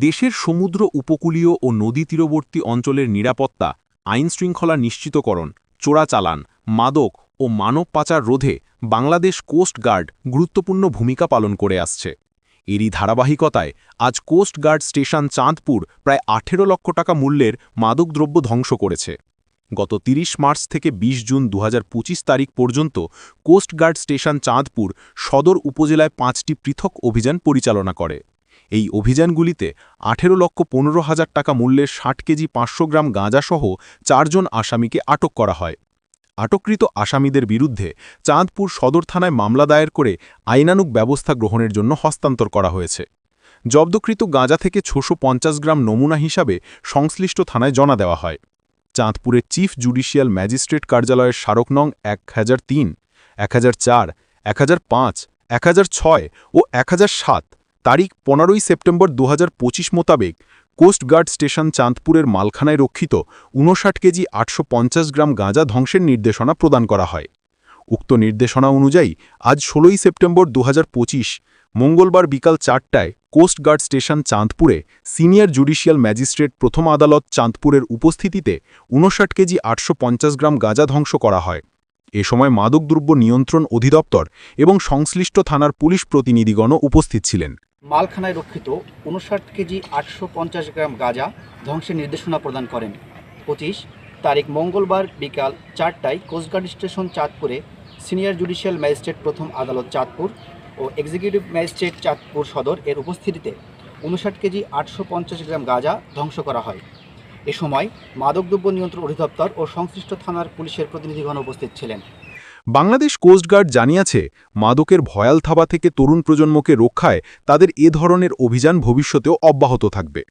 দেশের সমুদ্র উপকূলীয় ও নদী তীরবর্তী অঞ্চলের নিরাপত্তা আইন শৃঙ্খলা নিশ্চিতকরণ, চোরাচালান, মাদক ও মানব পাচার রোধে বাংলাদেশ কোস্ট গার্ড গুরুত্বপূর্ণ ভূমিকা পালন করে আসছে। এরই ধারাবাহিকতায় আজ কোস্ট গার্ড স্টেশন চাঁদপুর প্রায় আঠেরো লক্ষ টাকা মূল্যের মাদকদ্রব্য ধ্বংস করেছে। গত ৩০ মার্চ থেকে ২০ জুন দু হাজার পঁচিশ তারিখ পর্যন্ত কোস্ট গার্ড স্টেশন চাঁদপুর সদর উপজেলায় পাঁচটি পৃথক অভিযান পরিচালনা করে। এই অভিযানগুলিতে আঠেরো লক্ষ পনেরো হাজার টাকা মূল্যের ষাট কেজি পাঁচশো গ্রাম গাঁজাসহ চারজন আসামিকে আটক করা হয়। আটককৃত আসামিদের বিরুদ্ধে চাঁদপুর সদর থানায় মামলা দায়ের করে আইনানুগ ব্যবস্থা গ্রহণের জন্য হস্তান্তর করা হয়েছে। জব্দকৃত গাঁজা থেকে ছশো গ্রাম নমুনা হিসাবে সংশ্লিষ্ট থানায় জনা দেওয়া হয়। চাঁদপুরের চিফ জুডিশিয়াল ম্যাজিস্ট্রেট কার্যালয়ের স্মারক নং এক হাজার তিন, এক হাজার চার, এক হাজার পাঁচ, এক হাজার ছয় ও এক হাজার সাত তারিখ পনেরোই সেপ্টেম্বর দু হাজার পঁচিশ মোতাবেক কোস্টগার্ড স্টেশন চাঁদপুরের মালখানায় রক্ষিত উনষাট কেজি আটশো পঞ্চাশ গ্রাম গাঁজা ধ্বংসের নির্দেশনা প্রদান করা হয়। উক্ত নির্দেশনা অনুযায়ী আজ ষোলোই সেপ্টেম্বর দু হাজার পঁচিশ মঙ্গলবার বিকাল চারটায় কোস্টগার্ড স্টেশন চাঁদপুরে সিনিয়র জুডিশিয়াল ম্যাজিস্ট্রেট প্রথম আদালত চাঁদপুরের উপস্থিতিতে উনষাট কেজি আটশো পঞ্চাশ গ্রাম গাঁজা ধ্বংস করা হয়। এ সময় মাদকদ্রব্য নিয়ন্ত্রণ অধিদপ্তর এবং সংশ্লিষ্ট থানার পুলিশ প্রতিনিধিগণও উপস্থিত ছিলেন। মালখানায় রক্ষিত উনষাট কেজি আটশো পঞ্চাশ গ্রাম গাঁজা ধ্বংসের নির্দেশনা প্রদান করেন। পঁচিশ তারিখ মঙ্গলবার বিকাল চারটায় কোস্টগার্ড স্টেশন চাঁদপুরে সিনিয়র জুডিশিয়াল ম্যাজিস্ট্রেট প্রথম আদালত চাঁদপুর ও এক্সিকিউটিভ ম্যাজিস্ট্রেট চাঁদপুর সদর এর উপস্থিতিতে উনষাট কেজি আটশো পঞ্চাশ গ্রাম গাঁজা ধ্বংস করা হয়। এ সময় মাদকদ্রব্য নিয়ন্ত্রণ অধিদপ্তর ও সংশ্লিষ্ট থানার পুলিশের প্রতিনিধিগণ উপস্থিত ছিলেন। বাংলাদেশ কোস্টগার্ড জানিয়েছে, মাদকের ভয়াল থাবা থেকে তরুণ প্রজন্মকে রক্ষায় তাদের এ ধরনের অভিযান ভবিষ্যতেও অব্যাহত থাকবে।